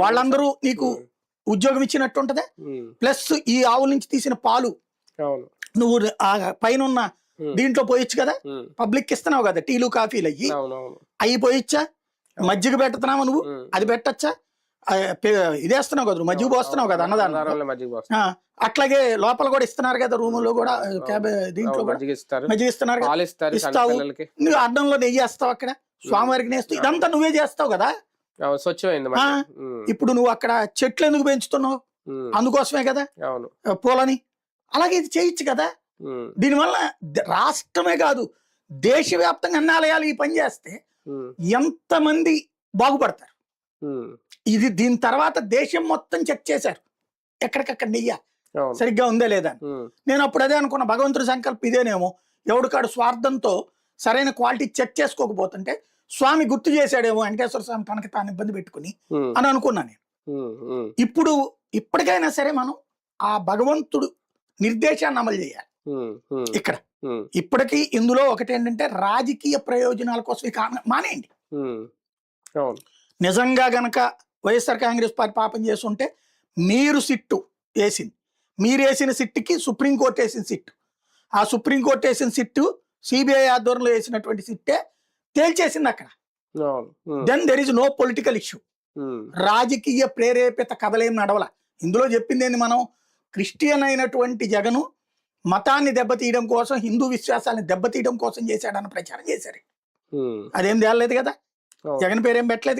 వాళ్ళందరూ నీకు ఉద్యోగం ఇచ్చినట్టు ఉంటదే ప్లస్ ఈ ఆవుల నుంచి తీసిన పాలు. నువ్వు ఆ పైన ఉన్న దీంట్లో పోయొచ్చు కదా? పబ్లిక్ ఇస్తున్నావు కదా టీలు కాఫీలు అయ్యి? అవి పోయిచ్చా? మజ్జిగ పెట్టతున్నావు నువ్వు. అది పెట్టచ్చా? ఇదేస్తున్నావు కదా మజ్జిగ పోస్తున్నావు కదా అన్నదానం. అట్లాగే లోపల కూడా ఇస్తున్నారు కదా రూమ్లో కూడా దీంట్లో మజ్జిగ ఇస్తున్నారు ఇస్తావు. నువ్వు అడ్డంలో నెయ్యి వేస్తావు అక్కడ? స్వామివారికి నేస్తూ ఇదంతా నువ్వే చేస్తావు కదా? స్వచ్ఛమైంది ఇప్పుడు నువ్వు అక్కడ చెట్లు ఎందుకు పెంచుతున్నావు అందుకోసమే కదా? పూలని? అలాగే ఇది చేయొచ్చు కదా? దీనివల్ల రాష్ట్రమే కాదు దేశవ్యాప్తంగా అన్ని ఆలయాలు ఈ పని చేస్తే ఉమ్, ఎంతమంది బాగుపడతారు? ఇది దీని తర్వాత దేశం మొత్తం చెక్ చేశారు. ఎక్కడికక్కడ నెయ్య సరిగ్గా ఉందా లేదా నేను అప్పుడు అదే అనుకున్నా భగవంతుడి సంకల్పం ఇదేనేమో ఎవడికాడు స్వార్థంతో సరైన క్వాలిటీ చెక్ చేసుకోకపోతుంటే స్వామి గుర్తు చేశాడేమో వెంకటేశ్వర స్వామి తనకి తాను ఇబ్బంది పెట్టుకుని అని అనుకున్నా నేను. ఇప్పుడు ఇప్పటికైనా సరే మనం ఆ భగవంతుడు నిర్దేశాన్ని అమలు చేయాలి. ఇక్కడ. ఇప్పటికీ ఇందులో ఒకటి ఏంటంటే రాజకీయ ప్రయోజనాల కోసం ఇక మానేయండి. నిజంగా గనక వైఎస్ఆర్ కాంగ్రెస్ పార్టీ పాపం చేస్తుంటే మీరు సిట్టు వేసింది. మీరు వేసిన సిట్టుకి సుప్రీంకోర్టు వేసిన సిట్టు. ఆ సుప్రీంకోర్టు వేసిన సిట్టు సిబిఐ ఆధ్వర్యంలో వేసినటువంటి సిట్టే తేల్చేసింది అక్కడ then there is no political issue రాజకీయ ప్రేరేపిత కథలేం నడవల. ఇందులో చెప్పింది ఏంది మనం? క్రిస్టియన్ అయినటువంటి జగను మతాన్ని దెబ్బతీయడం కోసం హిందూ విశ్వాసాన్ని దెబ్బతీయడం కోసం చేశాడన్న ప్రచారం చేశారు అదేం తేలలేదు కదా. జగన్ పేరేం పెట్టలేదు